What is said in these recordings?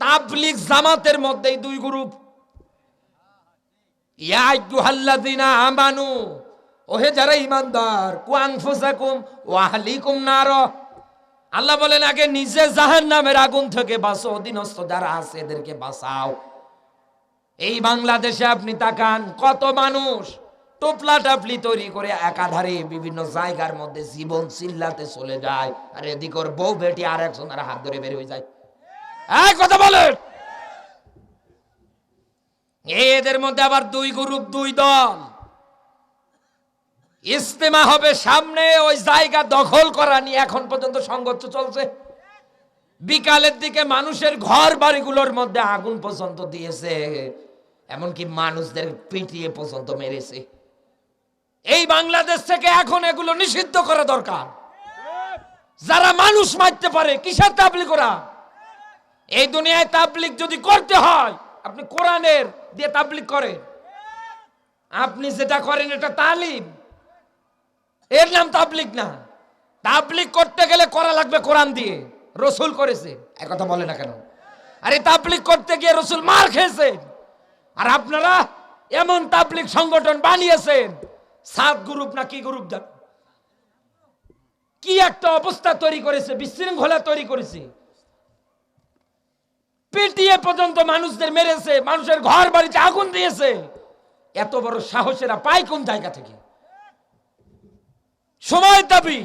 তাবলিগ জামাতের মধ্যেই দুই গ্রুপ। আমানু, ওহে যারা ওয়া নার। আল্লাহ বলেন, আগে নিজে জাহান্নামের আগুন থেকে বাঁচো, অধীনস্থ যারা আছে এদেরকে বাঁচাও। এই বাংলাদেশে আপনি তাকান, কত মানুষ টোপলা টাপলি তৈরি করে একাধারে বিভিন্ন জায়গার মধ্যে জীবন চিল্লাতে চলে যায়। আর এদিক ওর বউ বেটি আর একজন আর হাত ধরে বের হয়ে যায়। কথা বলেন। এদের মধ্যে আবার দুই গ্রুপ, দুই দল। ইস্তেমা হবে সামনে, ওই জায়গা দখল করা নিয়ে এখন পর্যন্ত সংঘর্ষ চলছে। বিকালের দিকে মানুষের ঘর বাড়িগুলোর মধ্যে আগুন পর্যন্ত দিয়েছে, এমনকি মানুষদের পিটিয়ে পর্যন্ত মেরেছে। এই বাংলাদেশ থেকে এখন এগুলো নিষিদ্ধ করা দরকার। যারা মানুষ মারতে পারে, কিসের তাবলিগ করা এই দুনিয়ায় তাবলিগ যদি করতে হয়, আপনি কোরআনের দিয়ে তাবলিগ করেন। আপনি যেটা করেন, এটা তালিম। এর নাম তাবলিগ না। তাবলিগ করতে গেলে করা লাগবে কোরআন দিয়ে। রসুল করেছে। এক কথা বলে না কেন? আরে তাবলিগ করতে গিয়ে রসুল মার খেয়েছে আর আপনারা এমন তাবলিক সংগঠন বানিয়েছেন, সাত গ্রুপ না কি গ্রুপ কি একটা অবস্থা তৈরি করেছে, বিশৃঙ্খলা তৈরি করেছে। পিটিয়ে পর্যন্ত মানুষদের মেরেছে, মানুষের ঘর বাড়িতে আগুন দিয়েছে। এত বড় সাহসেরা পায় কোন জায়গা থেকে? সময় দাবি,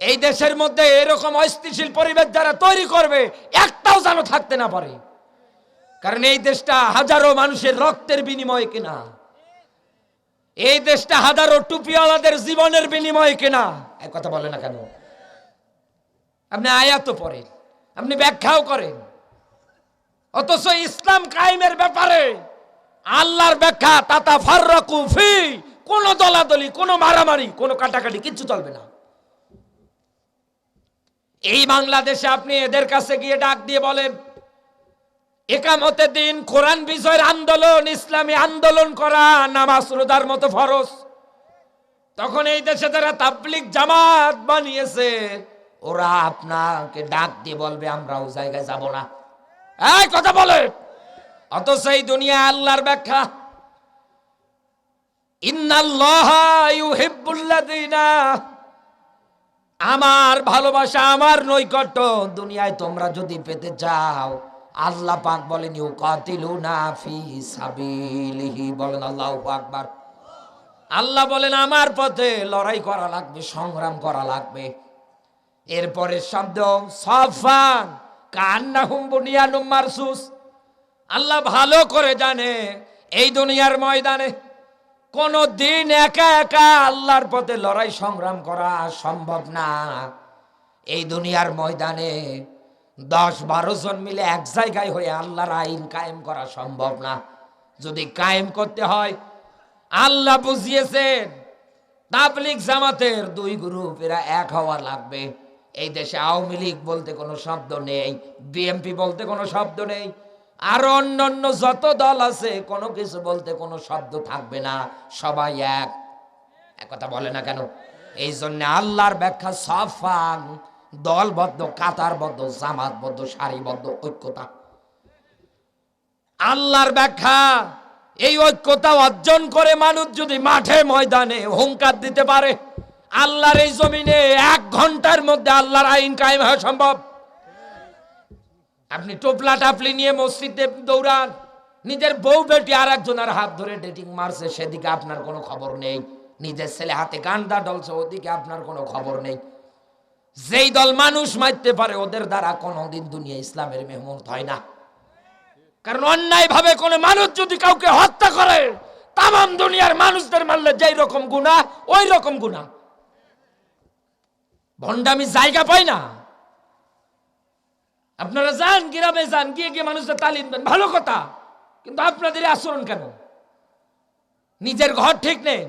এই দেশের মধ্যে এরকম অস্থিতিশীল পরিবেশ যারা তৈরি করবে, একটাও যেন থাকতে না পারে। কারণ এই দেশটা হাজারো মানুষের রক্তের বিনিময়ে কেনা। এই দেশটা হাজারো টুপিওয়ালাদের জীবনের বিনিময়ে কেনা। এক কথা বলে না কেন? আপনি আয়াত পড়েন, আপনি ব্যাখ্যাও করেন। অথচ ইসলাম কায়েমের ব্যাপারে আল্লাহর ব্যাখ্যা, তাতা ফাররাকু ফি, কোন দলাদলি, কোন মারামারি, কোন কাটাকাটি, কিচ্ছু চলবে না। এই বাংলাদেশে আপনি এদের কাছে গিয়ে ডাক দিয়ে বলেন একামতে দিন কোরআন বিজয়ের আন্দোলন, ইসলামী আন্দোলন করা, নামাজ রোদার মতো ফরজ। তখন এই দেশে যারা তাবলিক জামাত বানিয়েছে, ওরা আপনাকে ডাক দিয়ে বলবে আমরা ও জায়গায় যাব না। এই, কথা বলে। অথচ এই দুনিয়া আল্লাহর ব্যাখ্যা। আমার ভালোবাসা, আমার নৈকট্য দুনিয়ায় তোমরা যদি পেতে চাও, আল্লাহ পাক বলেন, ইউকাতিলুনা ফি সাবিলিহি। আল্লাহু বলেন, আমার পথে লড়াই করা লাগবে, সংগ্রাম করা লাগবে। এরপরে শব্দ, সফান। কান্নাহুম বুনিয়ানুম মারসুস। আল্লাহ ভালো করে জানে, এই দুনিয়ার ময়দানে কোন দিন একা একা আল্লাহর পথে লড়াই সংগ্রাম করা সম্ভব না। এই দুনিয়ার ময়দানে দশ বারো জন মিলে এক জায়গায় হয়ে আল্লাহর আইন কায়েম করা সম্ভব না। যদি কায়েম করতে হয়, আল্লাহ বুঝিয়েছেন তাবলিক জামাতের দুই গ্রুপ এরা এক হওয়া লাগবে। এই দেশে আওয়ামী লীগ বলতে কোনো শব্দ নেই বিএমপি বলতে কোনো শব্দ নেই, আর অন্য অন্য যত দল আছে, কোনো কিছু বলতে কোনো শব্দ থাকবে না, সবাই এক। কথা বলে না কেন? এই জন্য আল্লাহর ব্যাখ্যা সফান, দলবদ্ধ, কাতারবদ্ধ, জামাতবদ্ধ, সারিবদ্ধ, ঐক্যতা। আল্লাহর ব্যাখ্যা, এই ঐক্যতা অর্জন করে মানুষ যদি মাঠে ময়দানে হুঙ্কার দিতে পারে, আল্লাহর এই জমিনে ঘণ্টার মধ্যে আল্লাহর আইন কায়েম হওয়া সম্ভব। আপনি টোপলা টাপলি নিয়ে মসজিদে দৌড়ান, নিজের বউ বেটি আর একজনের হাত ধরে ডেটিং মারছে, সেদিকে আপনার কোনো খবর নেই। নিজের ছেলে হাতে গান্ডা ডলছে, ওদিকে আপনার কোনো খবর নেই। যেই দল মানুষ মারতে পারে, ওদের দ্বারা কোনোদিন দুনিয়া ইসলামের মেহমত হয় না। কারণ অন্যায় ভাবে কোনো মানুষ যদি কাউকে হত্যা করে তাম দুনিয়ার মানুষদের মারলে যেই রকম গুণা ওই রকম গুণা ভণ্ডামি জায়গা পায় না। আপনারা যান, গ্রামে যান, গিয়ে গিয়ে মানুষদের তালিম দেন, ভালো কথা। কিন্তু আপনাদের আচরণ কেন? নিজের ঘর ঠিক নেই।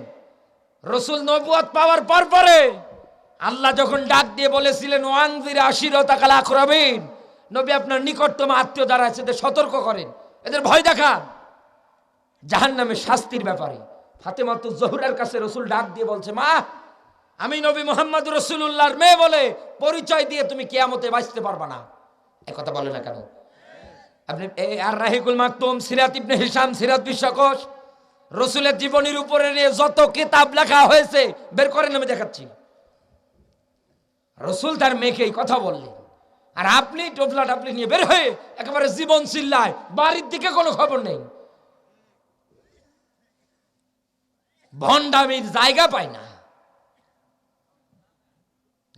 রসুল নবুয়াত পাওয়ার পর পরে আল্লাহ যখন ডাক দিয়ে বলেছিলেন ওয়াংজির আশিরতা কালা আখরাবিন নবী আপনার নিকটতম আত্মীয় দ্বারা আছে, এদের সতর্ক করেন। এদের ভয় দেখান। জাহান নামে শাস্তির ব্যাপারে। ফাতেমাত জহুরের কাছে রসুল ডাক দিয়ে বলছে, মা আমি নবী মোহাম্মদ রসুল্লাহর মেয়ে বলে পরিচয় দিয়ে তুমি কেয়ামতে বাঁচতে পারবা না। কথা বলে না কেন? আপনি আর রাহিকুল মাকতুম, সিরাত ইবনে হিসাম সিরাত বিশ্বকোষ, রসুলের জীবনীর উপরে নিয়ে যত কিতাব লেখা হয়েছে, বের করেন, আমি দেখাচ্ছি। রসুল তার মেয়েকে এই কথা বললেন। আর আপনি টোপলা টাপলি নিয়ে বের হয়ে একেবারে জীবন চিল্লায়, বাড়ির দিকে কোনো খবর নেই। ভণ্ডামির জায়গা পায় না।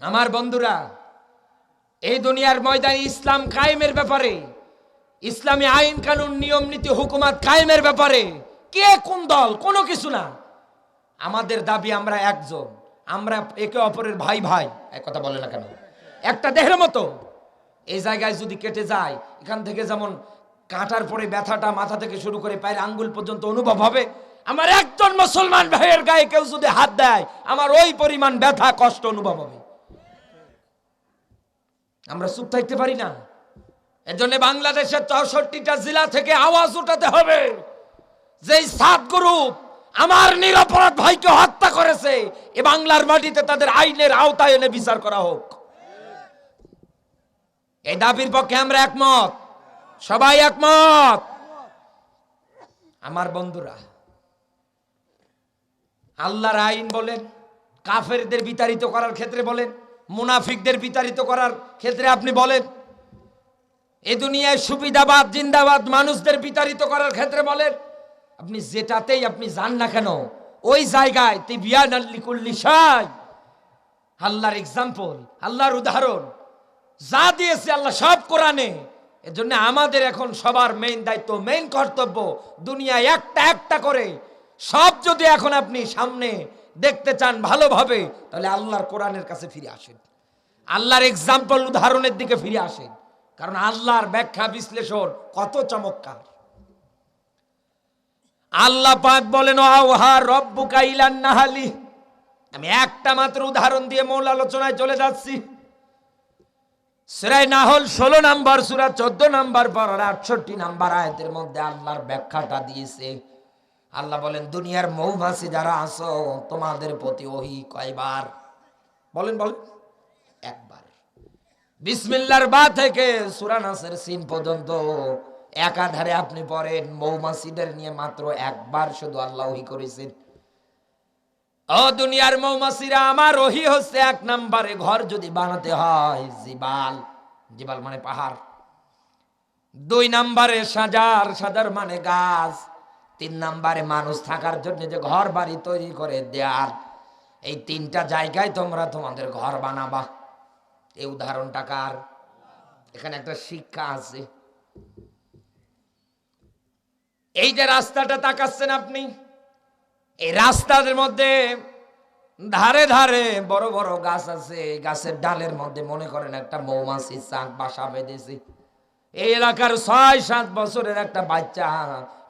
আমার বন্ধুরা, এই দুনিয়ার ময়দানে ইসলাম কায়েমের ব্যাপারে, ইসলামী আইন কানুন, নিয়ম নীতি, হুকুমাত কায়েমের ব্যাপারে কে কোন দল, কোনো কিছু না, আমাদের দাবি আমরা একজন, আমরা একে অপরের ভাই ভাই এক কথা বলে না কেন? একটা দেহের মতো, এই জায়গায় যদি কেটে যায়, এখান থেকে যেমন কাটার পরে ব্যথাটা মাথা থেকে শুরু করে পায়ের আঙ্গুল পর্যন্ত অনুভব হবে, আমার একজন মুসলমান ভাইয়ের গায়ে কেউ যদি হাত দেয়, আমার ওই পরিমাণ ব্যথা, কষ্ট অনুভব হবে। আমরা চুপ থাকতে পারি না। এজন্য বাংলাদেশের চৌষট্টিটা জেলা থেকে আওয়াজ উঠাতে হবে যে সাত গ্রুপ আমার নিরপরাধ ভাইকে হত্যা করেছে, এ বাংলার মাটিতে তাদের আইনের আওতায় এনে বিচার করা হোক। এই দাবির পক্ষে আমরা একমত। সবাই একমত। আমার বন্ধুরা, আল্লাহর আইন বলেন, কাফেরদের বিতাড়িত করার ক্ষেত্রে বলেন মুনাফিকদের বিতাড়িত করার ক্ষেত্রে আপনি বলেন? এ দুনিয়ায় সুবিধাবাদ, জিন্দাবাদ মানুষদের বিতাড়িত করার ক্ষেত্রে বলেন? আপনি যেটাতেই আপনি যান না কেন, ওই জায়গায় তিবিয়ান আল্লাহর এক্সাম্পল আল্লাহর উদাহরণ। যা দিয়েছে আল্লাহ সব কোরআনে। এর জন্য আমাদের এখন সবার মেইন দায়িত্ব মেইন কর্তব্য দুনিয়ায় একটা একটা করে। সব যদি এখন আপনি সামনে দেখতে চান ভালোভাবে, তাহলে আল্লাহর কোরআনের কাছে ফিরে আসেন। আল্লাহর এক্সাম্পল উদাহরণের দিকে ফিরে আসেন। কারণ আল্লাহর ব্যাখ্যা, বিশ্লেষণ কত চমৎকার। আল্লাহ পাক বলেন নাহালি। আমি একটা মাত্র উদাহরণ দিয়ে মূল আলোচনায় চলে যাচ্ছি। সেরাই নাহল ষোলো নাম্বার সুরা চোদ্দ নাম্বার, পর আটষট্টি নাম্বার আয়াতের মধ্যে আল্লাহর ব্যাখ্যাটা দিয়েছে। আল্লাহ বলেন, দুনিয়ার মৌমাছি যারা আসো তোমাদের প্রতি ওহি কয়বার? বলেন বলেন। একবার। বিসমিল্লার বা থেকে সুরানাসের সিন পর্যন্ত একাধারে আপনি পড়েন, মৌমাছিদের নিয়ে মাত্র একবার শুধু আল্লাহ ওহি করেছেন। ও দুনিয়ার মৌমাছিরা, আমার ওহি হচ্ছে এক নাম্বারে ঘর যদি বানাতে হয়, জিবাল। জিবাল মানে পাহাড়। দুই নাম্বারে সাজার সাজার মানে গাছ। তিন নাম্বারে মানুষ থাকার জন্য যে ঘর বাড়ি তৈরি করে দেয়াল এই তিনটা জায়গায় তোমরা তোমাদের ঘর বানাবা। এই উদাহরণটা কার? এখানে একটা শিক্ষা আছে। এই যে রাস্তাটা তাকাচ্ছেন আপনি, এই রাস্তার মধ্যে ধারে ধারে বড় বড় গাছ আছে গাছের ডালের মধ্যে মনে করেন একটা মৌমাছি চাক বাসা বেঁধেছে। এই এলাকার ছয় সাত বছরের একটা বাচ্চা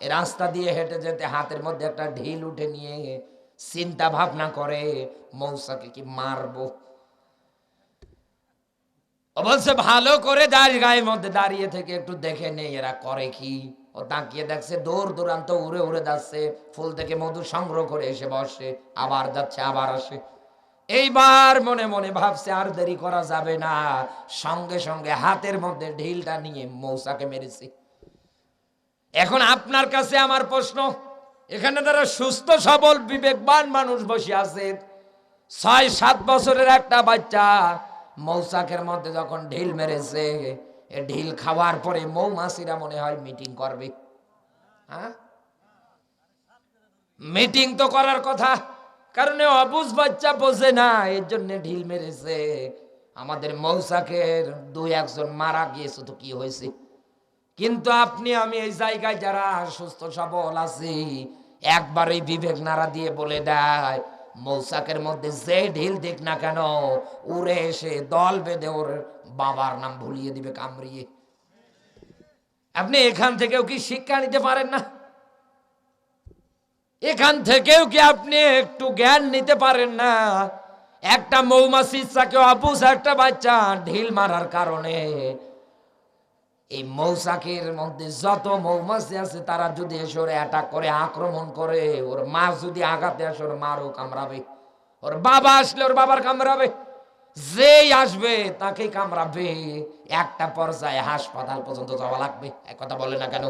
এই রাস্তা দিয়ে হেঁটে যেতে হাতের মধ্যে একটা ঢিল উঠে নিয়ে চিন্তা ভাবনা করে, মৌসাকে কি মারবো? বলছে, ভালো করে দাঁড়িয়ে গায়ের মধ্যে দাঁড়িয়ে থেকে একটু দেখে নেই এরা করে কি? ও তাকিয়ে দেখছে, দূর দূরান্ত উড়ে উড়ে যাচ্ছে, ফুল থেকে মধু সংগ্রহ করে এসে বসে, আবার যাচ্ছে, আবার আসে। এইবার মনে মনে ভাবছে, আর দেরি করা যাবে না। সঙ্গে সঙ্গে হাতের মধ্যে ঢিলটা নিয়ে মৌসাকে মেরেছে। এখন আপনার কাছে আমার প্রশ্ন, এখানে তারা সুস্থ, সবল, বিবেকবান মানুষ বসে আছে, ছয়, সাত বছরের একটা বাচ্চা মৌসাকের মধ্যে যখন ঢিল মেরেছে ঢিল খাওয়ার পরে মৌমাছিরা মনে হয় মিটিং করবে। হ্যাঁ? মিটিং তো করার কথা। কারণ অবুজ বাচ্চা বোঝে না, এর জন্য ঢিল মেরেছে। আমাদের মৌসাকের দুই একজন মারা গিয়েছে তো কি হয়েছে? কিন্তু আপনি, আমি এই জায়গায় যারা সুস্থ সবল আছি, একবার এই বিবেক নাড়া দিয়ে বলে দেয়, মৌসাকের মধ্যে যে ঢিল দিক না কেন, উড়ে এসে দল বেঁধে ওর বাবার নাম ভুলিয়ে দিবে, কামড়িয়ে। আপনি এখান থেকেও কি শিক্ষা নিতে পারেন না? এখান থেকেও কি আপনি একটু জ্ঞান নিতে পারেন না? একটা মৌমাছির চাকে অপুষ একটা বাচ্চা ঢিল মারার কারণে। এই মৌসাকের মধ্যে যত মৌমাছি আছে, তারা যদি এসে ওরে অ্যাটাক করে, আক্রমণ করে, ওর মা যদি আঘাতে আসে, ওর মারও কামড়াবে। ওর বাবা আসলে ওর বাবার কামড়াবে। যেই আসবে তাকে কামড়াবে। একটা পর্যায়ে হাসপাতাল পর্যন্ত যাওয়া লাগবে। এক কথা বলে না কেন?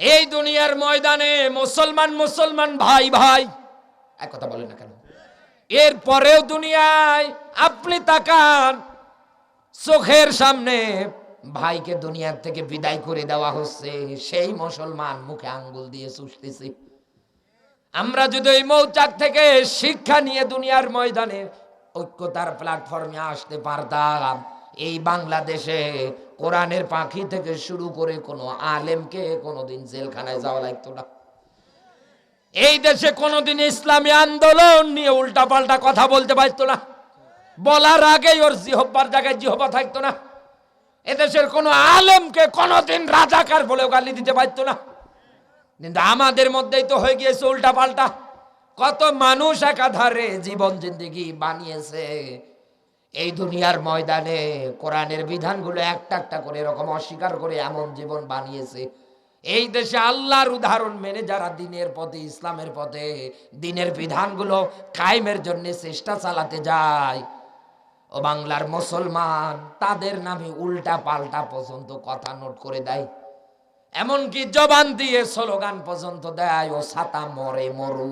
এই দুনিয়ার ময়দানে মুসলমান মুসলমান, ভাই ভাই। এক কথা বলে না কেন? এরপরেও দুনিয়ায় আপনি তাকান, চোখের সামনে ভাইকে দুনিয়ার থেকে বিদায় করে দেওয়া হচ্ছে, সেই মুসলমান মুখে আঙ্গুল দিয়ে চুষতেছে। আমরা যদি ওই মৌচাক থেকে শিক্ষা নিয়ে দুনিয়ার ময়দানে ঐক্যতার প্ল্যাটফর্মে আসতে পারতাম, এই বাংলাদেশে কোরআনের পাখি থেকে শুরু করে কোনো আলেমকে কোনোদিন জেলখানায় যাওয়া লাগতো না। এই দেশে কোনোদিন ইসলামী আন্দোলন নিয়ে উল্টাপাল্টা কথা বলতে পারতো না। বলার আগেই ওর জিহব্বার জায়গায় জিহবা থাকতো না। এদেশের কোনো আলেমকে কোনোদিন রাজাকার বলেও গালি দিতে পারতো না। কিন্তু আমাদের মধ্যেই তো হয়ে গিয়েছে উল্টা পাল্টা কত মানুষ একাধারে জীবন জিন্দিগি বানিয়েছে। এই দুনিয়ার ময়দানে কোরআনের বিধানগুলো একটা একটা করে এরকম অস্বীকার করে এমন জীবন বানিয়েছে। এই দেশে আল্লাহর উদাহরণ মেনে যারা দিনের পথে, ইসলামের পথে, দিনের বিধানগুলো কায়েমের জন্য চেষ্টা চালাতে যায়, ও বাংলার মুসলমান, তাদের নামে উল্টা পাল্টা পর্যন্ত কথা নোট করে দেয়। এমনকি জবান দিয়ে স্লোগান পর্যন্ত দেয়, ও ছাতা মরে মরু